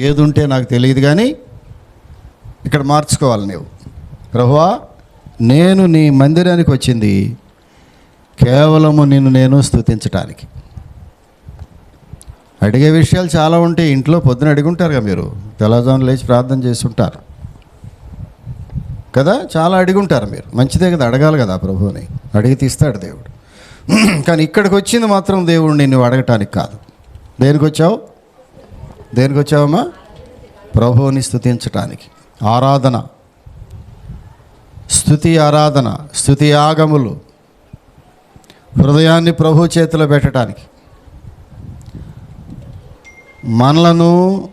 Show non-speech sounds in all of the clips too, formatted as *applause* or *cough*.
ఏది ఉంటే నాకు తెలియదు కానీ ఇక్కడ మార్చుకోవాలి నువ్వు ప్రభువా నేను నీ మందిరానికి వచ్చింది కేవలము నిన్ను నేను స్తుతించటానికి. అడిగే విషయాలు చాలా ఉంటాయి. ఇంట్లో పొద్దున అడుగుంటారుగా మీరు. తెల్లవారుజామున లేచి ప్రార్థన చేస్తుంటారు. కదా చాలా అడుగుంటారు మీరు. మంచిదే కదా అడగాలి కదా ప్రభువుని. అడిగి తీస్తాడు దేవుడు. *clears throat* కానీ ఇక్కడికి వచ్చింది మాత్రం దేవుడు నిన్ను అడగటానికి కాదు. దేనికి వచ్చావు దేనికి వచ్చావమ్మా? ప్రభువుని స్తుతించటానికి. ఆరాధన. స్థుతి ఆరాధన స్థుతి యాగములు హృదయాన్ని ప్రభు చేతిలో పెట్టడానికి మనలను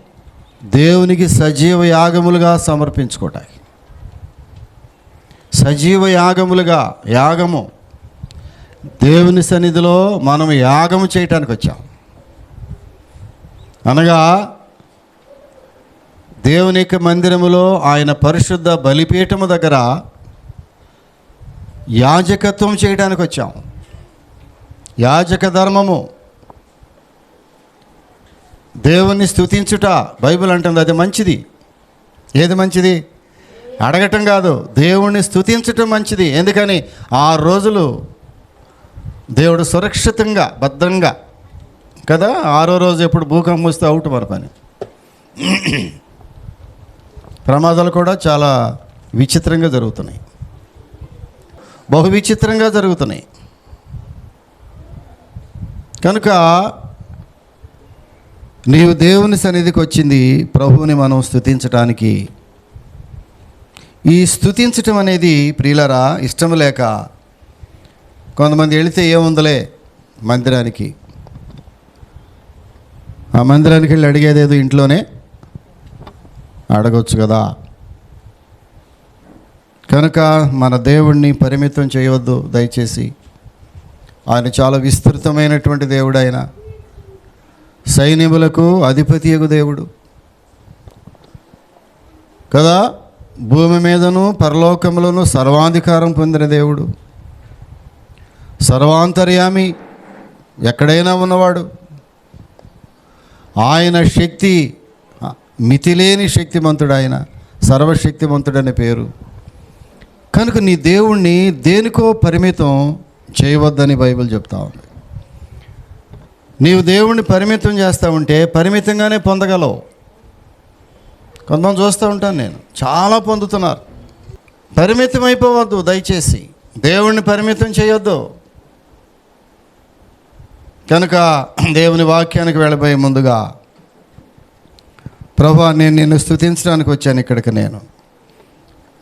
దేవునికి సజీవ యాగములుగా సమర్పించుకోవటానికి సజీవ యాగములుగా యాగము. దేవుని సన్నిధిలో మనం యాగము చేయటానికి వచ్చాం. అనగా దేవుని మందిరములో ఆయన పరిశుద్ధ బలిపీఠము దగ్గర యాజకత్వం చేయడానికి వచ్చాం. యాజక ధర్మము. దేవుణ్ణి స్తుతించుట బైబిల్ అంటుంది అది మంచిది. ఏది మంచిది? అడగటం కాదు దేవుణ్ణి స్తుతించటం మంచిది. ఎందుకని? ఆ రోజులు దేవుడు సురక్షితంగా భద్రంగా కదా? ఆరో రోజు ఎప్పుడు భూకంపం వస్తే అవుట్ మన పని. ప్రమాదాలు కూడా చాలా విచిత్రంగా జరుగుతున్నాయి. బహు విచిత్రంగా జరుగుతున్నాయి. కనుక నీవు దేవుని సన్నిధికి వచ్చింది ప్రభువుని మనం స్తుతించటానికి. ఈ స్థుతించటం అనేది ప్రియులరా ఇష్టం లేక కొంతమంది వెళితే ఏముందలే మందిరానికి. ఆ మందిరానికి వెళ్ళి అడిగేదేదో ఇంట్లోనే అడగొచ్చు కదా. కనుక మన దేవుణ్ణి పరిమితం చేయవద్దు దయచేసి. ఆయన చాలా విస్తృతమైనటువంటి దేవుడు ఆయన సైనికులకు అధిపతియగు దేవుడు. కదా భూమి మీదను పరలోకములను సర్వాధికారం పొందిన దేవుడు. సర్వాంతర్యామి ఎక్కడైనా ఉన్నవాడు. ఆయన శక్తి మితిలేని శక్తిమంతుడు ఆయన సర్వశక్తిమంతుడనే పేరు. కనుక నీ దేవుణ్ణి దేనికో పరిమితం చేయవద్దని బైబిల్ చెప్తా ఉంది. నీవు దేవుణ్ణి పరిమితం చేస్తూ ఉంటే పరిమితంగానే పొందగలవు. కొంతమంది చూస్తూ ఉంటాను నేను. చాలా పొందుతున్నారు. పరిమితం అయిపోవద్దు దయచేసి. దేవుణ్ణి పరిమితం చేయొద్దు. కనుక దేవుని వాక్యానికి వెళ్ళబోయే ముందుగా ప్రభా నేను నిన్ను స్తుతించడానికి వచ్చాను ఇక్కడికి నేను.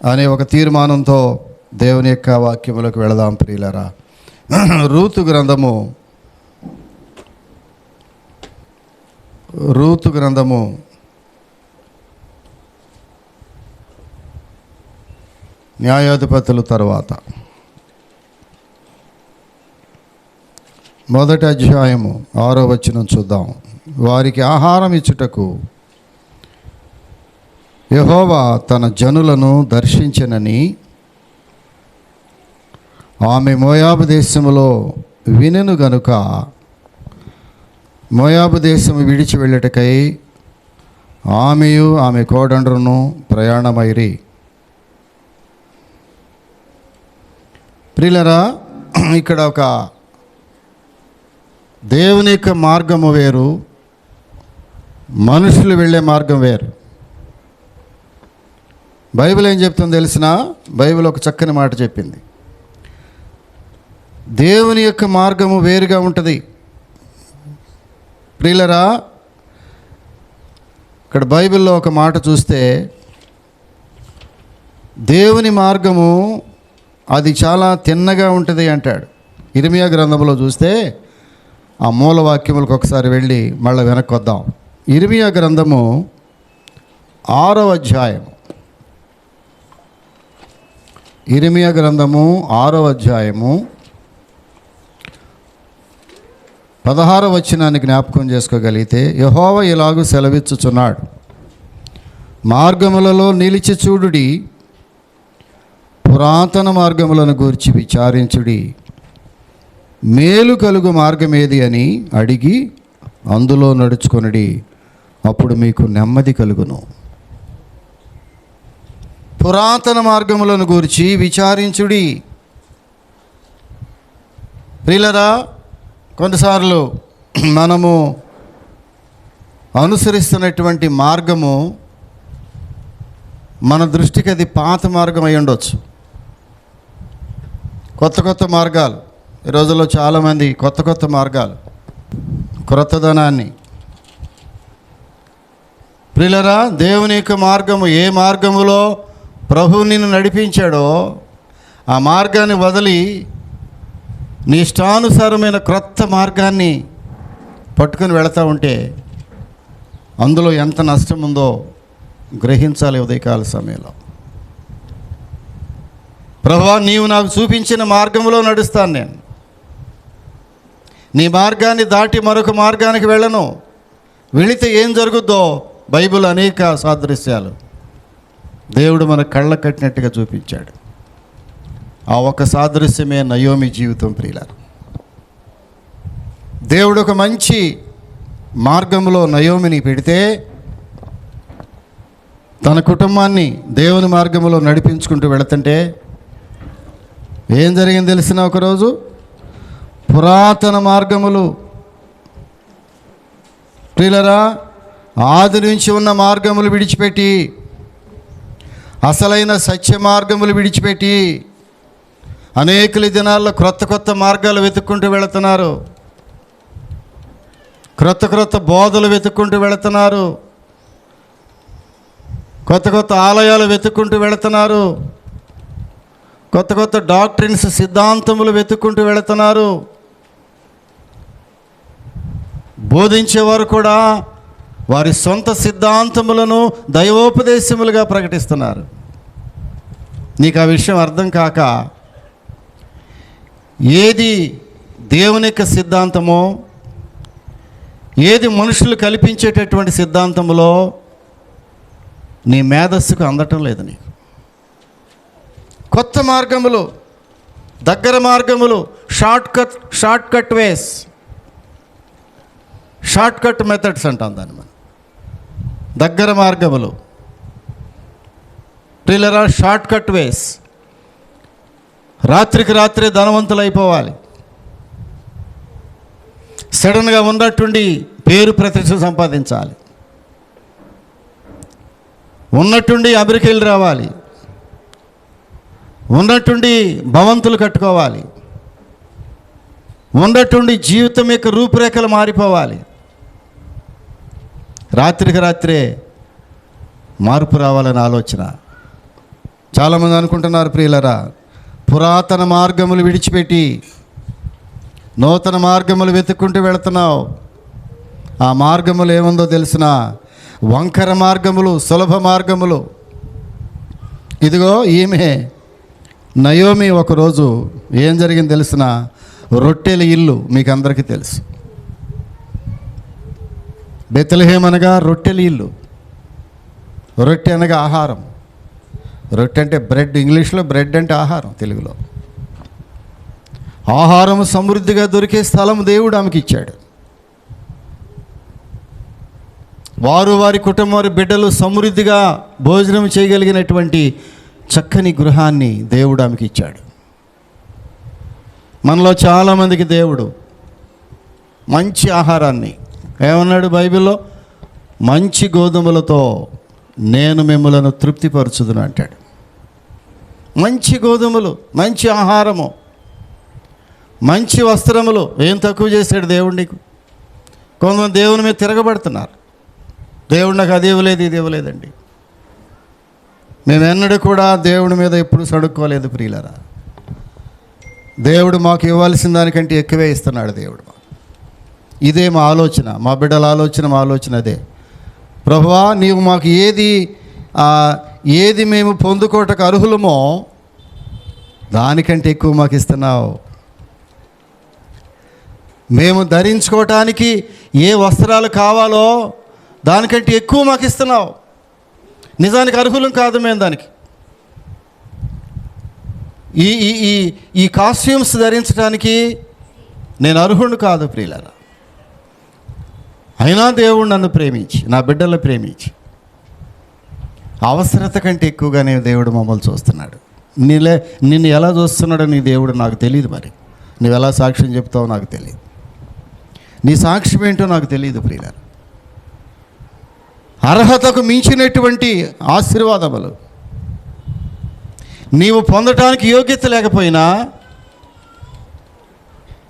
అనే ఒక తీర్మానంతో దేవుని యొక్క వాక్యములకు వెళదాం ప్రియులరా. రూతు గ్రంథము రూతు గ్రంథము న్యాయాధిపతుల తర్వాత. మొదటి అధ్యాయము ఆరో వచనం చూద్దాం. వారికి ఆహారం ఇచ్చుటకు యహోవా తన జనులను దర్శించనని ఆమె మోయాబు దేశంలో వినెను గనుక మోయాబు దేశము విడిచి వెళ్ళటకై ఆమెయు ఆమె కోడండ్రును ప్రయాణమైరి. ప్రిలరా ఇక్కడ ఒక దేవుని యొక్క మార్గము వేరు మనుషులు వెళ్ళే మార్గం వేరు. బైబిల్ ఏం చెప్తుందో తెలిసిన బైబిల్ ఒక చక్కని మాట చెప్పింది. దేవుని యొక్క మార్గము వేరుగా ఉంటుంది. ప్రియులరా ఇక్కడ బైబిల్లో ఒక మాట చూస్తే దేవుని మార్గము అది చాలా తిన్నగా ఉంటుంది అంటాడు. ఇరిమియా గ్రంథంలో చూస్తే ఆ మూల వాక్యములకు ఒకసారి వెళ్ళి మళ్ళీ వెనక్కి వద్దాం. ఇరిమియా గ్రంథము ఆరో అధ్యాయం ఇరిమియా గ్రంథము ఆరో అధ్యాయము పదహార వచనాన్ని జ్ఞాపకం చేసుకోగలిగితే యహోవ ఇలాగూ సెలవిచ్చుచున్నాడు. మార్గములలో నిలిచి చూడుడి పురాతన మార్గములను గూర్చి విచారించుడి. మేలు కలుగు మార్గం ఏది అని అడిగి అందులో నడుచుకొనడి. అప్పుడు మీకు నెమ్మది కలుగును. పురాతన మార్గములను గూర్చి విచారించుడి. ప్రియులరా కొన్నిసార్లు మనము అనుసరిస్తున్నటువంటి మార్గము మన దృష్టికి అది పాత మార్గం అయి ఉండొచ్చు. కొత్త కొత్త మార్గాలు. ఈ రోజుల్లో చాలామంది కొత్త కొత్త మార్గాలు క్రొత్తదనాన్ని ప్రిలరా దేవుని యొక్క మార్గము ఏ మార్గములో ప్రభువు నిన్ను నడిపించాడో ఆ మార్గాన్ని వదిలి నీ ఇష్టానుసారమైన క్రొత్త మార్గాన్ని పట్టుకొని వెళతా ఉంటే అందులో ఎంత నష్టం ఉందో గ్రహించాలి ఉదయకాల సమయంలో. ప్రభా నీవు నాకు చూపించిన మార్గంలో నడుస్తాను నేను. నీ మార్గాన్ని దాటి మరొక మార్గానికి వెళ్ళను. వెళితే ఏం జరుగుద్దో? బైబిల్ అనేక సాదృశ్యాలు. దేవుడు మన కళ్ళ కట్టినట్టుగా చూపించాడు. ఆ ఒక సాదృశ్యమే నయోమి జీవితం ప్రియులారు. దేవుడు ఒక మంచి మార్గంలో నయోమిని పెడితే తన కుటుంబాన్ని దేవుని మార్గంలో నడిపించుకుంటూ వెళుతుంటే ఏం జరిగింది తెలిసిన ఒకరోజు? పురాతన మార్గములు. ప్రియులరా ఆది నుంచి ఉన్న మార్గములు విడిచిపెట్టి అసలైన సత్య మార్గములు విడిచిపెట్టి అనేకుల దినాల్లో క్రొత్త క్రొత్త మార్గాలు వెతుక్కుంటూ వెళుతున్నారు. క్రొత్త క్రొత్త బోధలు వెతుక్కుంటూ వెళుతున్నారు. కొత్త కొత్త ఆలయాలు వెతుక్కుంటూ వెళుతున్నారు. కొత్త కొత్త డాక్టరీన్స్ సిద్ధాంతములు వెతుక్కుంటూ వెళుతున్నారు. బోధించేవారు కూడా వారి సొంత సిద్ధాంతములను దైవోపదేశములుగా ప్రకటిస్తున్నారు. నీకు ఆ విషయం అర్థం కాక ఏది దేవుని యొక్క సిద్ధాంతమో ఏది మనుషులు కల్పించేటటువంటి సిద్ధాంతములో నీ మేధస్సుకు అందటం లేదు నీకు. కొత్త మార్గములు దగ్గర మార్గములు shortcut shortcut ways. Shortcut methods అంటాం దాన్ని మనం. దగ్గర మార్గములు. ట్రిల్లరా షార్ట్ కట్ వేస్ రాత్రికి రాత్రే ధనవంతులు అయిపోవాలి సడన్గా ఉన్నట్టుండి పేరు ప్రతిష్ట సంపాదించాలి. ఉన్నట్టుండి అమెరికాలు రావాలి. ఉన్నట్టుండి భవంతులు కట్టుకోవాలి. ఉన్నట్టుండి జీవితం యొక్క రూపురేఖలు మారిపోవాలి. రాత్రికి రాత్రే మార్పు రావాలని ఆలోచన. చాలామంది అనుకుంటున్నారు ప్రియులరా పురాతన మార్గములు విడిచిపెట్టి నూతన మార్గములు వెతుక్కుంటూ వెళుతున్నావు. ఆ మార్గములు ఏముందో తెలిసిన వంకర మార్గములు సులభ మార్గములు. ఇదిగో ఈమె నయోమి ఒకరోజు ఏం జరిగింది తెలిసిన రొట్టెల ఇల్లు మీకు అందరికీ తెలుసు. బెత్తలహేం అనగా రొట్టెలు ఇల్లు రొట్టె అనగా ఆహారం. రొట్టె అంటే బ్రెడ్ ఇంగ్లీష్లో బ్రెడ్ అంటే ఆహారం తెలుగులో. ఆహారం సమృద్ధిగా దొరికే స్థలం దేవుడు ఆమెకి ఇచ్చాడు. వారు వారి కుటుంబం వారి బిడ్డలు సమృద్ధిగా భోజనం చేయగలిగినటువంటి చక్కని గృహాన్ని దేవుడు ఆమెకి ఇచ్చాడు. మనలో చాలామందికి దేవుడు మంచి ఆహారాన్ని ఏమన్నాడు బైబిల్లో? మంచి గోధుమలతో నేను మిమ్మలను తృప్తిపరచుదును అంటాడు. మంచి గోధుమలు మంచి ఆహారము మంచి వస్త్రములు ఏం తక్కువ చేశాడు దేవుడు నీకు? కొంతమంది దేవుని మీద తిరగబడుతున్నారు. దేవుడు నాకు అది ఇవ్వలేదు ఇది ఇవ్వలేదండి. మేము ఎన్నడూ కూడా దేవుడి మీద ఎప్పుడు సడుక్కోలేదు ప్రియులరా. దేవుడు మాకు ఇవ్వాల్సిన దానికంటే ఎక్కువే ఇస్తున్నాడు దేవుడు మాకు. ఇదే మా ఆలోచన మా బిడ్డల ఆలోచన మా ఆలోచన అదే. ప్రభువా నీవు మాకు ఏది ఏది మేము పొందుకోవటకు అర్హులమో దానికంటే ఎక్కువ మాకు ఇస్తున్నావు. మేము ధరించుకోవటానికి ఏ వస్త్రాలు కావాలో దానికంటే ఎక్కువ మాకు ఇస్తున్నావు. నిజానికి అర్హులం కాదు మేము దానికి. ఈ ఈ ఈ ఈ కాస్ట్యూమ్స్ ధరించడానికి నేను అర్హుడు కాదు ప్రియులరా. అయినా దేవుడు నన్ను ప్రేమించి నా బిడ్డలను ప్రేమించి. అవసరత కంటే ఎక్కువగానే దేవుడు మమ్మల్ని చూస్తున్నాడు. నీలే నిన్ను ఎలా చూస్తున్నాడో నీ దేవుడు నాకు తెలియదు మరి. నువ్వు ఎలా సాక్ష్యం చెప్తావో నాకు తెలియదు నీ సాక్ష్యం ఏంటో నాకు తెలియదు ప్రియులారు. అర్హతకు మించినటువంటి ఆశీర్వాదములు. నీవు పొందటానికి యోగ్యత లేకపోయినా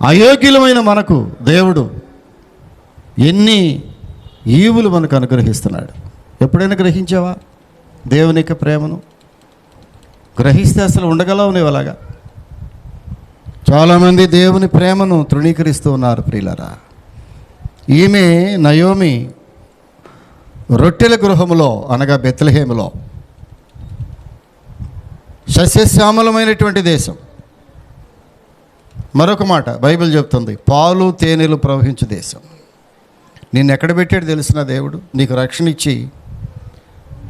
అయోగ్యులమైన మనకు దేవుడు ఎన్ని ఈవులు మనకు అనుగ్రహిస్తున్నాడు. ఎప్పుడైనా గ్రహించావా? దేవుని యొక్క ప్రేమను? గ్రహిస్తే అసలు ఉండగలవు నువ్వు అలాగా? చాలామంది దేవుని ప్రేమను తృణీకరిస్తూ ఉన్నారు ప్రియులరా. ఈమె నయోమి రొట్టెల గృహములో అనగా బెత్లహేములో. సస్యశ్యామలమైనటువంటి దేశం. మరొక మాట బైబిల్ చెప్తుంది పాలు తేనెలు ప్రవహించు దేశం. నిన్ను ఎక్కడ పెట్టాడు తెలిసిన దేవుడు? నీకు రక్షణ ఇచ్చి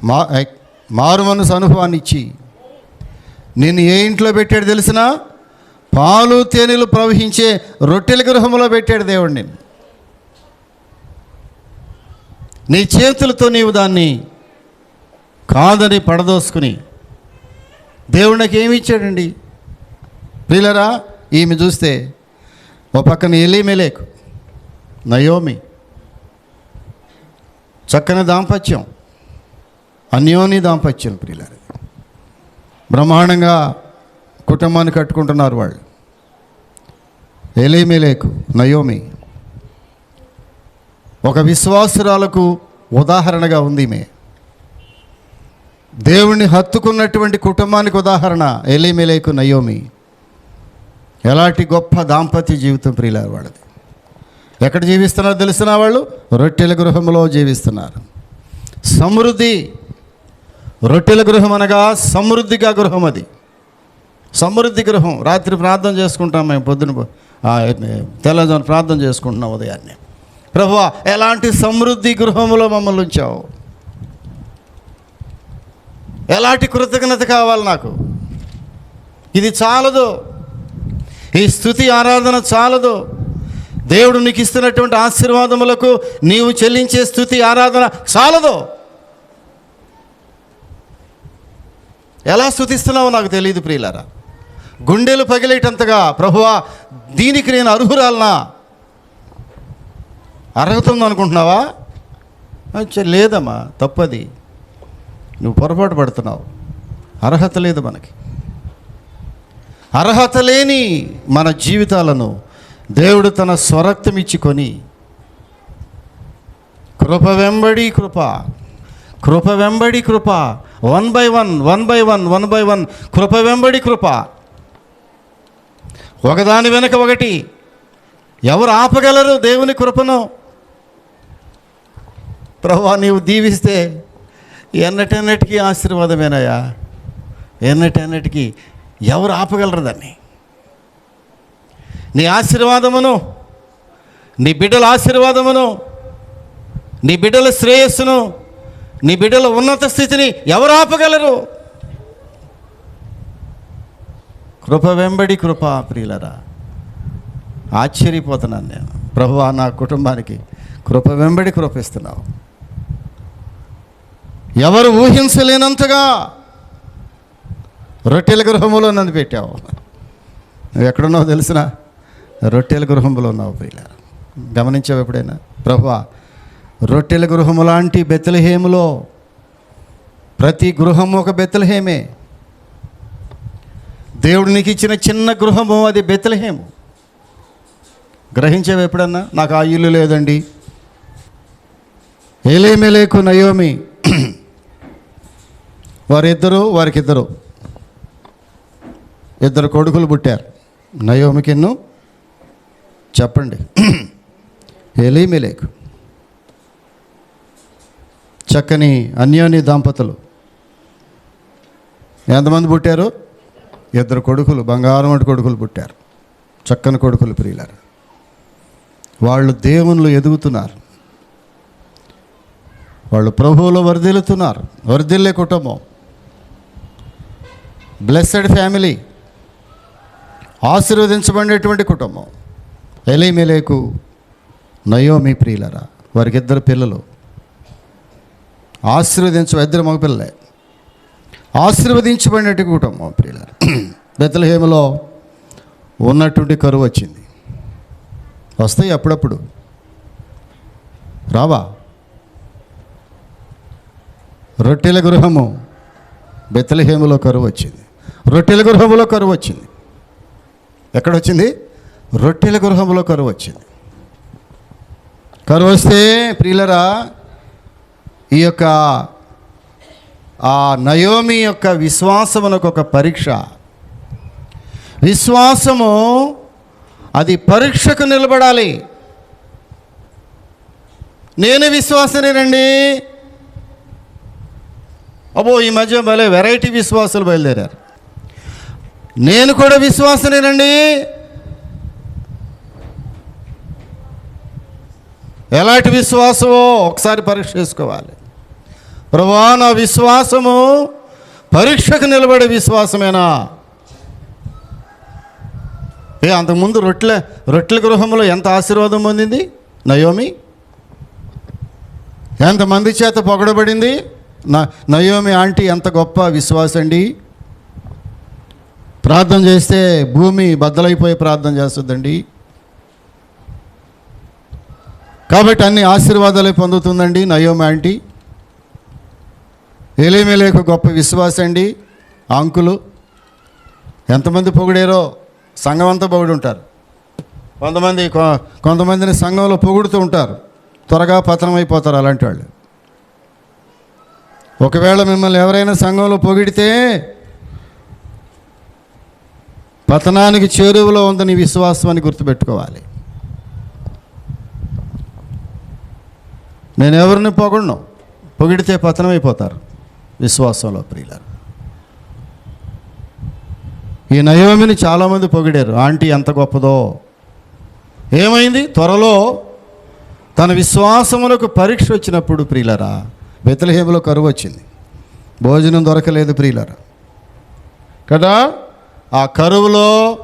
మా మారు మనసు అనుభవాన్ని ఇచ్చి నిన్ను ఏ ఇంట్లో పెట్టాడు తెలిసిన పాలు తేనెలు ప్రవహించే రొట్టెల గృహంలో పెట్టాడు దేవుడు నిన్ను. నీ చేతులతో నీవు దాన్ని కాదని పడదోసుకుని దేవుడు నాకు ఏమి ఇచ్చాడండి? ప్రియులరా ఈమె చూస్తే ఓ పక్కన ఎలిమెలేకు నయోమి చక్కని దాంపత్యం. అన్యోని దాంపత్యం ప్రియులారి. బ్రహ్మాండంగా కుటుంబాన్ని కట్టుకుంటున్నారు వాళ్ళు. Elimelech Naomi. ఒక విశ్వాసురాలకు ఉదాహరణగా ఉంది మే దేవుణ్ణి హత్తుకున్నటువంటి కుటుంబానికి ఉదాహరణ ఎలిమెలేకు నయోమి. ఎలాంటి గొప్ప దాంపత్య జీవితం ప్రియులారు వాళ్ళది. ఎక్కడ జీవిస్తున్నారో తెలిసిన వాళ్ళు? రొట్టెల గృహంలో జీవిస్తున్నారు. సమృద్ధి రొట్టెల గృహం అనగా సమృద్ధిగా గృహం అది. సమృద్ధి గృహం. రాత్రి ప్రార్థన చేసుకుంటాం మేము పొద్దున తెల్లజాను ప్రార్థన చేసుకుంటున్నాం ఉదయాన్నే. ప్రభు ఎలాంటి సమృద్ధి గృహంలో మమ్మల్ని ఉంచావు? ఎలాంటి కృతజ్ఞత కావాలి నాకు? ఇది చాలదు. ఈ స్థుతి ఆరాధన చాలదు. దేవుడు నీకు ఇస్తున్నటువంటి ఆశీర్వాదములకు నీవు చెల్లించే స్థుతి ఆరాధన చాలదు. ఎలా స్థుతిస్తున్నావో నాకు తెలియదు ప్రియులారా. గుండెలు పగిలేటంతగా ప్రభువా దీనికి నేను అర్హురాలనా? అర్హత ఉందనుకుంటున్నావా లేదమ్మా తప్పది. నువ్వు పొరపాటు పడుతున్నావు. అర్హత లేదు మనకి. అర్హత లేని మన జీవితాలను దేవుడు తన స్వరక్తం ఇచ్చుకొని కృప వెంబడి కృప కృప వెంబడి కృప one by one one by one one by one కృప వెంబడి కృప. ఒకదాని వెనుక ఒకటి. ఎవరు ఆపగలరు దేవుని కృపను? ప్రభా నీవు దీవిస్తే ఎన్నటెన్నటికీ ఆశీర్వాదమేనయ్యా. ఎన్నటెన్నటికీ ఎవరు ఆపగలరు దాన్ని? నీ ఆశీర్వాదమును నీ బిడ్డల ఆశీర్వాదమును నీ బిడ్డల శ్రేయస్సును నీ బిడ్డల ఉన్నత స్థితిని ఎవరు ఆపగలరు? కృప వెంబడి కృప ప్రియులరా ఆశ్చర్యపోతున్నాను నేను. ప్రభువా నా కుటుంబానికి కృప వెంబడి కృపిస్తున్నావు. ఎవరు ఊహించలేనంతగా రొట్టెల గృహములో నన్ను పెట్టావు. నువ్వు ఎక్కడున్నావు తెలిసినా రొట్టెల గృహంలో ఉన్నావు ప్రియుల గమనించావు ఎప్పుడైనా? ప్రభా రొట్టెల గృహము లాంటి బెత్తలహేములో ప్రతి గృహము ఒక బెత్తలహేమే దేవుడు నీకు ఇచ్చిన చిన్న గృహము అది బెత్తలహేము గ్రహించావు ఎప్పుడన్నా? నాకు ఆ ఇల్లు లేదండి. Elimelech Naomi. వారిద్దరూ వారికిద్దరు. ఇద్దరు కొడుకులు పుట్టారు. నయోమికిన్ను చెప్పండి. ఎలీమిలేక్. చక్కని అన్యోని దంపతులు. ఎంతమంది పుట్టారు? ఇద్దరు కొడుకులు బంగారం వంటి కొడుకులు పుట్టారు. చక్కని కొడుకులు ప్రియులారు. వాళ్ళు దేవుళ్ళు ఎదుగుతున్నారు. వాళ్ళు ప్రభువులో వరదిల్లుతున్నారు వరదిల్లే కుటుంబం. Blessed family. ఆశీర్వదించబడినటువంటి కుటుంబం. ఎలైమెలేకు నయోమి ప్రియులరా వారికి ఇద్దరు పిల్లలు. ఆశీర్వదించు ఇద్దరు మగపిల్లలే. ఆశీర్వదించబడినట్టు కుటుంబం ప్రియులరా. బెత్తలహేమలో ఉన్నటువంటి కరువు వచ్చింది. వస్తాయి అప్పుడప్పుడు. రావా? రొట్టెల గృహము బెత్తలహేములో కరువు వచ్చింది. రొట్టెల గృహములో కరువు వచ్చింది. ఎక్కడ వచ్చింది? రొట్టెల గృహంలో కరువు వచ్చింది. కరువు వస్తే ప్రియులరా ఈ యొక్క ఆ నయోమి యొక్క విశ్వాసమునకు ఒక పరీక్ష. విశ్వాసము అది పరీక్షకు నిలబడాలి. నేను విశ్వాసనేనండి అబ్బో ఈ మధ్య భలే వెరైటీ విశ్వాసాలు బయలుదేరారు. నేను కూడా విశ్వాసనేనండి ఎలాంటి విశ్వాసమో ఒకసారి పరీక్ష చేసుకోవాలి. ప్రభా నా విశ్వాసము పరీక్షకు నిలబడే విశ్వాసమేనా? ఏ అంతకుముందు రొట్టెల రొట్టెల గృహంలో ఎంత ఆశీర్వాదం పొందింది? నయోమి? ఎంతమంది చేత పొగడబడింది? నయోమి ఆంటీ ఎంత గొప్ప విశ్వాసం అండి ప్రార్థన చేస్తే భూమి బద్దలైపోయి ప్రార్థన చేస్తుందండి. కాబట్టి అన్ని ఆశీర్వాదాలే పొందుతుందండి నయోమ ఆంటీ ఏలేమేలేకు గొప్ప విశ్వాసం అండి అంకులు ఎంతమంది పొగిడారో సంఘం అంతా పొగిడి ఉంటారు కొంతమంది కొ- కొంతమందిని సంఘంలో పొగుడుతూ ఉంటారు. త్వరగా పతనం అయిపోతారు అలాంటి వాళ్ళు. ఒకవేళ మిమ్మల్ని ఎవరైనా సంఘంలో పొగిడితే పతనానికి చేరువలో ఉందని విశ్వాసం అని గుర్తుపెట్టుకోవాలి. నేను ఎవరిని పొగడను? పొగిడితే పతనమైపోతారు. విశ్వాసంలో ప్రియులారు. ఈ నయోమిని చాలామంది పొగిడారు. ఆంటీ ఎంత గొప్పదో. ఏమైంది? త్వరలో తన విశ్వాసములకు పరీక్ష వచ్చినప్పుడు ప్రియులరా బెతలహేములో కరువు వచ్చింది. భోజనం దొరకలేదు ప్రియులరా. కదా? ఆ కరువులో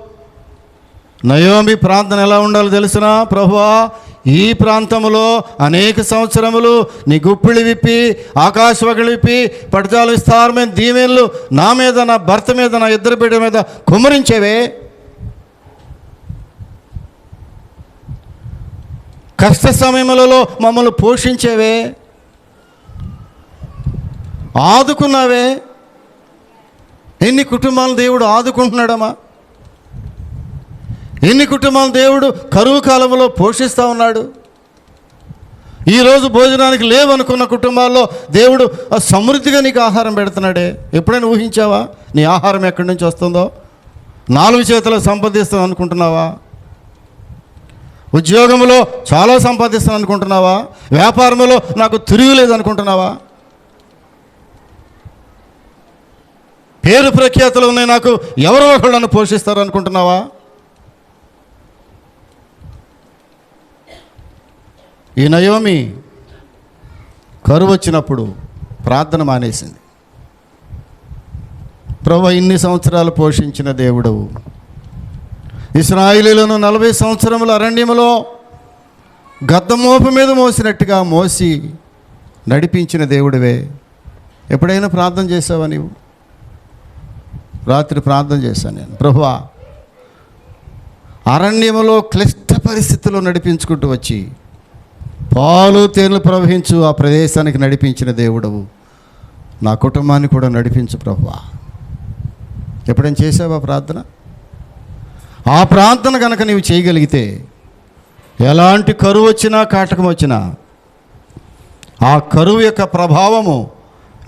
నయోమి ప్రార్థన ఎలా ఉండాలో తెలిసిన? ప్రభువా ఈ ప్రాంతంలో అనేక సంవత్సరములు నీ గుప్పిళ్ళు విప్పి ఆకాశవగలు విప్పి పడతాలు విస్తారమైన దీవెనలు నా మీద నా భర్త మీద నా ఇద్దరు బిడ్డ మీద కుమ్మరించేవే. కష్ట సమయములలో మమ్మల్ని పోషించేవే. ఆదుకున్నావే. ఎన్ని కుటుంబాలు దేవుడు ఆదుకుంటున్నాడమ్మా. ఎన్ని కుటుంబాలు దేవుడు కరువు కాలంలో పోషిస్తూ ఉన్నాడు. ఈరోజు భోజనానికి లేవనుకున్న కుటుంబాల్లో దేవుడు ఆ సమృద్ధిగా నీకు ఆహారం పెడుతున్నాడే. ఎప్పుడైనా ఊహించావా? నీ ఆహారం ఎక్కడి నుంచి వస్తుందో? నాలుగు చేతులు సంపాదిస్తాను అనుకుంటున్నావా? ఉద్యోగంలో చాలా సంపాదిస్తాను అనుకుంటున్నావా? వ్యాపారంలో నాకు తిరుగులేదు అనుకుంటున్నావా? పేరు ప్రఖ్యాతులు ఉన్నాయి నాకు. ఎవరో ఒకళ్ళు నన్ను పోషిస్తారు అనుకుంటున్నావా? ఈ నయోమి కరువు వచ్చినప్పుడు ప్రార్థన మానేసింది. ప్రభు ఇన్ని సంవత్సరాలు పోషించిన దేవుడవు ఇస్రాయిలీలను నలభై సంవత్సరముల అరణ్యములో గద్దమోపు మీద మోసినట్టుగా మోసి నడిపించిన దేవుడివే. ఎప్పుడైనా ప్రార్థన చేసావా నీవు? రాత్రి ప్రార్థన చేశాను నేను. ప్రభువా అరణ్యములో క్లిష్ట పరిస్థితుల్లో నడిపించుకుంటూ వచ్చి పాలు తేనెలు ప్రవహించు ఆ ప్రదేశానికి నడిపించిన దేవుడవు. నా కుటుంబాన్ని కూడా నడిపించు ప్రభువా. ఎప్పుడైనా చేసావా ప్రార్థన? ఆ ప్రార్థన కనుక నీవు చేయగలిగితే ఎలాంటి కరువు వచ్చినా కాటకం వచ్చినా ఆ కరువు యొక్క ప్రభావము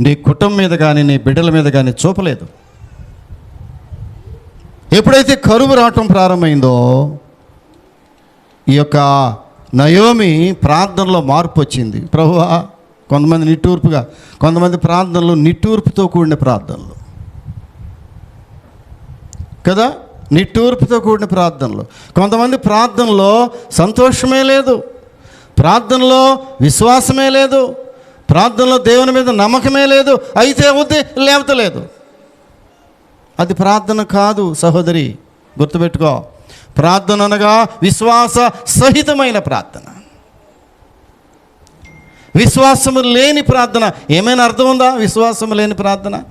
నీ కుటుంబం మీద కానీ నీ బిడ్డల మీద కానీ చూపలేదు. ఎప్పుడైతే కరువు రావటం ప్రారంభమైందో ఈ యొక్క నయోమి ప్రార్థనలో మార్పు వచ్చింది. ప్రభువా కొంతమంది నిట్టూర్పుగా కొంతమంది ప్రార్థనలు నిట్టూర్పుతో కూడిన ప్రార్థనలు. కదా? నిట్టూర్పుతో కూడిన ప్రార్థనలు. కొంతమంది ప్రార్థనలో సంతోషమే లేదు. ప్రార్థనలో విశ్వాసమే లేదు. ప్రార్థనలో దేవుని మీద నమ్మకమే లేదు. అయితే అవుతే లేవతలేదు అది ప్రార్థన కాదు సహోదరి. గుర్తుపెట్టుకో. ప్రార్థన అనగా విశ్వాస సహితమైన ప్రార్థన. విశ్వాసము లేని ప్రార్థన. ఏమైనా అర్థం ఉందా? విశ్వాసము లేని ప్రార్థన?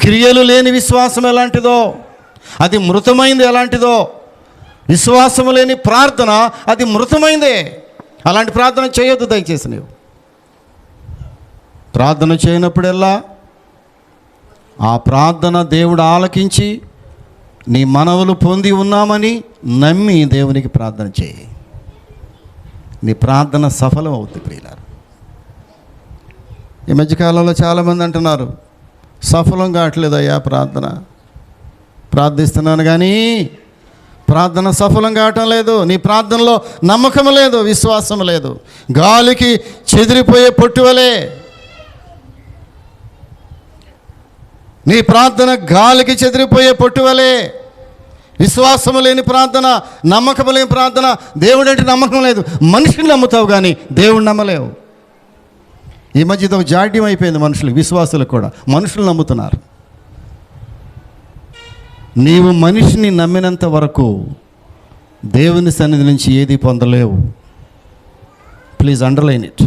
క్రియలు లేని విశ్వాసం ఎలాంటిదో? అది మృతమైంది ఎలాంటిదో? విశ్వాసము లేని ప్రార్థన అది మృతమైందే. అలాంటి ప్రార్థన చేయొద్దు దయచేసి నీవు. ప్రార్థన చేయనప్పుడెల్లా ఆ ప్రార్థన దేవుడు ఆలకించి నీ మనవులు పొంది ఉన్నామని నమ్మి దేవునికి ప్రార్థన చేయి. నీ ప్రార్థన సఫలం అవుతుంది ప్రియులారు. ఈ మధ్యకాలంలో చాలామంది అంటున్నారు సఫలం కావట్లేదయ్యా ప్రార్థన. ప్రార్థిస్తున్నాను కానీ ప్రార్థన సఫలం కావటం లేదు. నీ ప్రార్థనలో నమ్మకం లేదు విశ్వాసం లేదు. గాలికి చెదిరిపోయే పొట్టువలే నీ ప్రార్థన గాలికి చెదిరిపోయే పొట్టువలే విశ్వాసము లేని ప్రార్థన నమ్మకం లేని ప్రార్థన దేవుడు అంటే నమ్మకం లేదు. మనిషిని నమ్ముతావు కానీ దేవుడు నమ్మలేవు. ఈ మధ్య ఇదో జాడ్యం అయిపోయింది మనుషులకు విశ్వాసులకు కూడా. మనుషులు నమ్ముతున్నారు. నీవు మనిషిని నమ్మినంత వరకు దేవుని సన్నిధి నుంచి ఏది పొందలేవు. ప్లీజ్ అండర్లైన్ ఇట్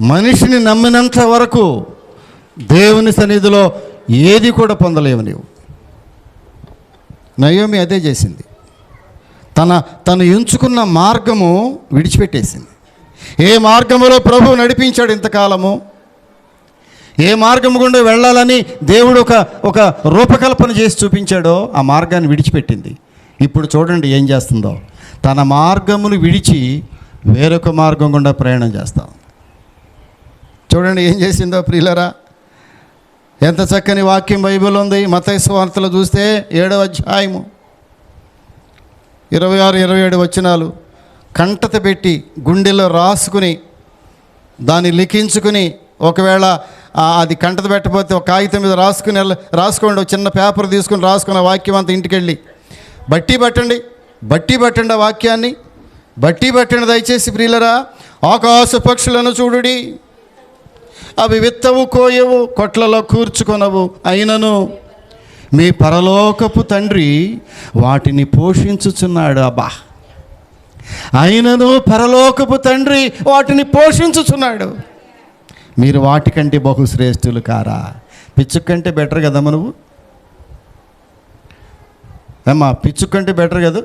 మనిషిని నమ్మినంత వరకు దేవుని సన్నిధిలో ఏది కూడా పొందలేవు నీవు. నయోమి అదే చేసింది. తన తను ఎంచుకున్న మార్గము విడిచిపెట్టేసింది. ఏ మార్గములో ప్రభు నడిపించాడు ఇంతకాలము? ఏ మార్గం గుండా వెళ్ళాలని దేవుడు ఒక ఒక రూపకల్పన చేసి చూపించాడో ఆ మార్గాన్ని విడిచిపెట్టింది. ఇప్పుడు చూడండి ఏం చేస్తుందో. తన మార్గమును విడిచి వేరొక మార్గం గుండా ప్రయాణం చేస్తాం. చూడండి ఏం చేసిందో ప్రియులరా? ఎంత చక్కని వాక్యం బైబిల్ ఉంది. మతైసు వార్తలు చూస్తే ఏడవ అధ్యాయము. ఇరవై ఆరు ఇరవై ఏడు వచనాలు. కంటత పెట్టి గుండెలో రాసుకుని దాన్ని లిఖించుకుని ఒకవేళ అది కంటత పెట్టకపోతే ఒక కాగితం మీద రాసుకుని రాసుకోండి. ఒక చిన్న పేపర్ తీసుకుని రాసుకున్న వాక్యం అంతా ఇంటికి వెళ్ళి బట్టి పట్టండి. బట్టి పట్టండి ఆ వాక్యాన్ని. బట్టి పట్టండి దయచేసి ప్రియులరా. ఆకాశ పక్షులను చూడుడి. అవి విత్తవు కోయవు కొట్లలో కూర్చుకొనవు. అయినను మీ పరలోకపు తండ్రి వాటిని పోషించుచున్నాడు అబ్బా. అయినను పరలోకపు తండ్రి వాటిని పోషించుచున్నాడు. మీరు వాటికంటే బహుశ్రేష్ఠులు కారా? పిచ్చుక కంటే బెటర్ కదా నువ్వు? అమ్మా పిచ్చుక కంటే బెటర్ కదా?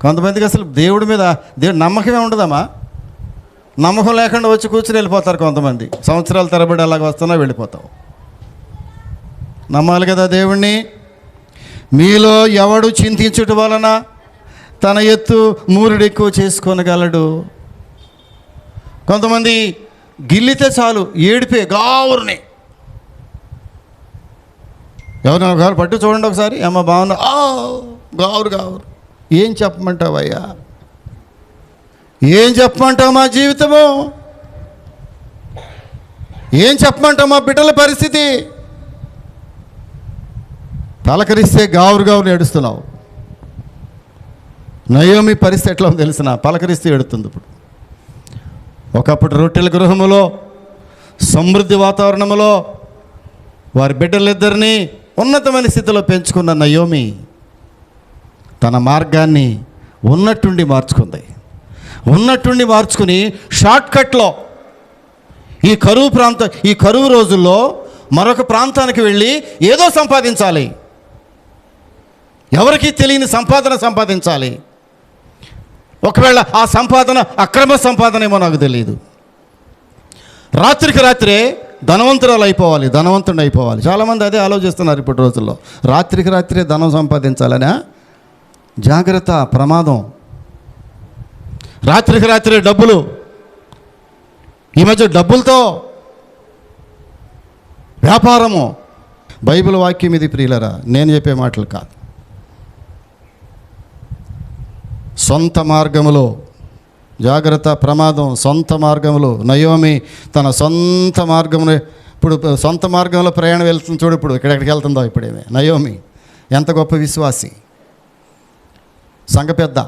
కొంతమందికి అసలు దేవుడి మీద దేవుడు నమ్మకమే ఉండదమ్మా. నమ్మకం లేకుండా వచ్చి కూర్చుని వెళ్ళిపోతారు కొంతమంది. సంవత్సరాల తరబడి అలాగ వస్తున్నా వెళ్ళిపోతావు నమ్మాలి కదా దేవుణ్ణి. మీలో ఎవడు చింతించుట వలన తన ఎత్తు మూరుడు ఎక్కువ చేసుకోనగలడు? కొంతమంది గిల్లితే చాలు ఏడిపే గావురిని. ఎవరిని ఒకసారి పట్టు చూడండి ఒకసారి. అమ్మ బాగున్నా గావురు గావురు. ఏం చెప్పమంటావయ్యా? ఏం చెప్పమంటావు మా జీవితము? ఏం చెప్పమంటావు మా బిడ్డల పరిస్థితి? పలకరిస్తే గావురు గావురు ఏడుస్తున్నావు. నయోమి పరిస్థితి ఎట్లా ఉందో తెలిసిన? పలకరిస్తే ఏడుతుంది ఇప్పుడు. ఒకప్పుడు రొట్టెల గృహములో సమృద్ధి వాతావరణములో వారి బిడ్డలిద్దరినీ ఉన్నతమైన స్థితిలో పెంచుకున్న నయోమి తన మార్గాన్ని ఉన్నట్టుండి మార్చుకుంది. ఉన్నట్టుండి మార్చుకుని షార్ట్కట్లో ఈ కరువు ప్రాంత ఈ కరువు రోజుల్లో మరొక ప్రాంతానికి వెళ్ళి ఏదో సంపాదించాలి. ఎవరికీ తెలియని సంపాదన సంపాదించాలి. ఒకవేళ ఆ సంపాదన అక్రమ సంపాదన ఏమో నాకు తెలియదు రాత్రికి రాత్రే ధనవంతురాలు అయిపోవాలి ధనవంతుడు అయిపోవాలి. చాలామంది అదే ఆలోచిస్తున్నారు ఇప్పటి రోజుల్లో. రాత్రికి రాత్రే ధనం సంపాదించాలనా? జాగ్రత్త ప్రమాదం. రాత్రికి రాత్రి డబ్బులు. ఈ మధ్య డబ్బులతో వ్యాపారము. బైబిల్ వాక్యం ఇది ప్రియులరా నేను చెప్పే మాటలు కాదు. సొంత మార్గములో జాగ్రత్త ప్రమాదం సొంత మార్గములో. నయోమి తన సొంత మార్గమును ఇప్పుడు సొంత మార్గంలో ప్రయాణం వెళ్తుంది చూడు ఇప్పుడు ఇక్కడెక్కడికి వెళ్తుందో ఇప్పుడేమే. నయోమి ఎంత గొప్ప విశ్వాసి. సంఘ పెద్ద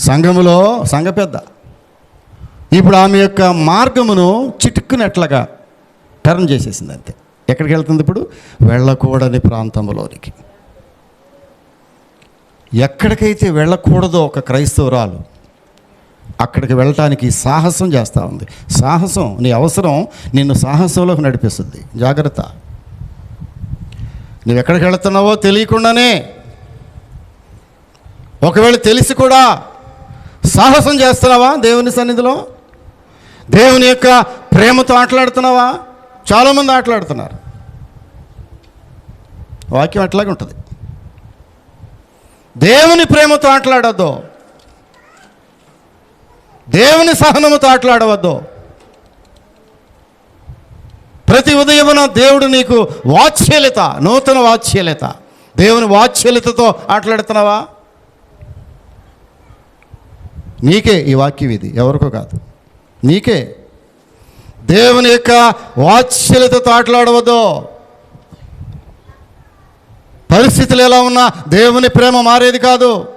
సంఘములో సంఘ పెద్ద ఇప్పుడు ఆమె యొక్క మార్గమును చిటుక్కునట్లుగా టర్న్ చేసేసింది అంతే. ఎక్కడికి వెళ్తుంది ఇప్పుడు? వెళ్ళకూడని ప్రాంతంలోనికి. ఎక్కడికైతే వెళ్ళకూడదో ఒక క్రైస్తవురాలు అక్కడికి వెళ్ళటానికి సాహసం చేస్తూ ఉంది. సాహసం నీ అవసరం నిన్ను సాహసంలోకి నడిపిస్తుంది. జాగ్రత్త. నువ్వు ఎక్కడికి వెళుతున్నావో తెలియకుండానే. ఒకవేళ తెలిసి కూడా సాహసం చేస్తున్నావా దేవుని సన్నిధిలో? దేవుని యొక్క ప్రేమతో ఆటలాడుతున్నావా? చాలామంది ఆటలాడుతున్నారు. వాక్యం అట్లాగే ఉంటుంది. దేవుని ప్రేమతో ఆటలాడొద్దు. దేవుని సహనముతో ఆటలాడవద్దు. ప్రతి ఉదయమున దేవుడు నీకు వాత్సల్యత నూతన వాత్సల్యత. దేవుని వాత్సల్యతతో ఆటలాడుతున్నావా? నీకే ఈ వాక్యం ఇది ఎవరికో కాదు. నీకే. దేవుని యొక్క వాత్సల్యతతో ఆటలాడవద్దు పరిస్థితులు ఎలా ఉన్నా దేవుని ప్రేమ మారేది కాదు.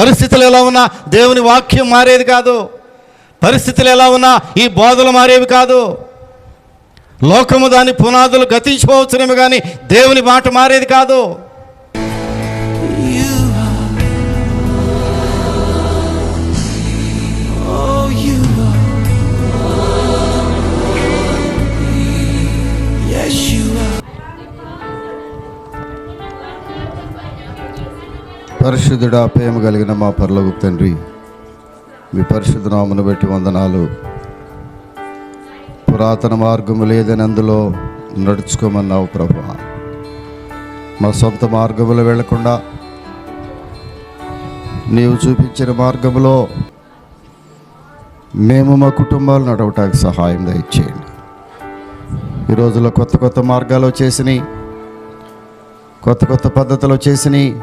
పరిస్థితులు ఎలా ఉన్నా దేవుని వాక్యం మారేది కాదు. పరిస్థితులు ఎలా ఉన్నా ఈ బోధలు మారేవి కాదు. లోకము దాని పునాదులు గతించుకోవచ్చునేమో కానీ దేవుని మాట మారేది కాదు. పరిశుద్ధుడా ప్రేమ కలిగిన మా పర్లగు తండ్రి మీ పరిశుద్ధ నామను బట్టి వందనాలు. పురాతన మార్గము లేదని అందులో నడుచుకోమన్నావు ప్రభు. మా సొంత మార్గములు వెళ్ళకుండా నీవు చూపించిన మార్గములో మేము మా కుటుంబాలు నడవటానికి సహాయం దయచేయండి. ఈ రోజుల్లో కొత్త కొత్త మార్గాలు చేసినాయి కొత్త కొత్త పద్ధతులు చేసినాయి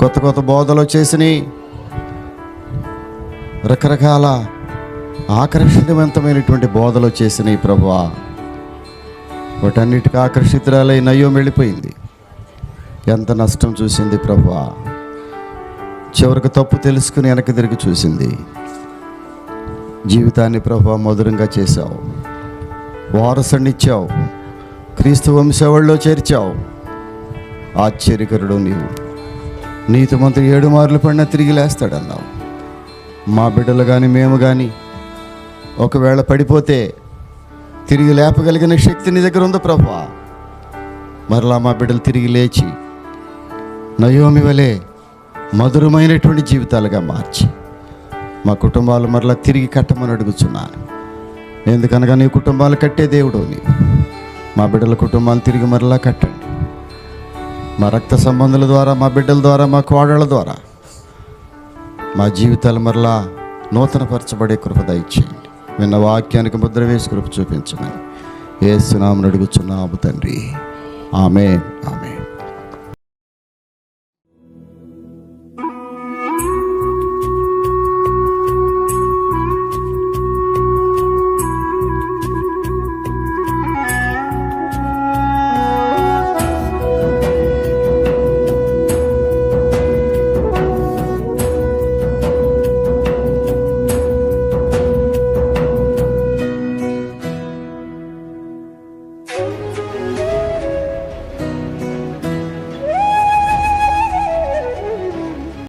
కొత్త కొత్త బోధలు వచ్చేసినాయి రకరకాల ఆకర్షణవంతమైనటువంటి బోధలు వచ్చేసినాయి ప్రభువా. వాటన్నిటికీ ఆకర్షితురాలై నయ్యం వెళ్ళిపోయింది. ఎంత నష్టం చూసింది ప్రభువా. చివరికి తప్పు తెలుసుకుని వెనక్కి తిరిగి చూసింది. జీవితాన్ని ప్రభు మధురంగా చేశావు. వారసునిచ్చావు క్రీస్తు వంశవాళ్ళలో చేర్చావు. ఆశ్చర్యకరుడు నీవు. నీతిమంతుడు ఏడు మార్లు పడినా తిరిగి లేస్తాడన్నావు. మా బిడ్డలు కానీ మేము కానీ ఒకవేళ పడిపోతే తిరిగి లేపగలిగిన శక్తి నీ దగ్గర ఉందో ప్రభా. మరలా మా బిడ్డలు తిరిగి లేచి నయోమి వలె మధురమైనటువంటి జీవితాలుగా మార్చి మా కుటుంబాలు మరలా తిరిగి కట్టమని అడుగుతున్నాను ఎందుకనగా నీ కుటుంబాలు కట్టే దేవుడు నీవు. మా బిడ్డల కుటుంబాలు తిరిగి మరలా కట్టండి. మా రక్త సంబంధుల ద్వారా మా బిడ్డల ద్వారా మా కోడళ్ళ ద్వారా మా జీవితాలు మరలా నూతనపరచబడే కృప దయచేయండి. విన్న వాక్యానికి ముద్ర వేసి కృప చూపించమని ఏ సునామని అడుగుచున్నాము తండ్రి. ఆమె ఆమె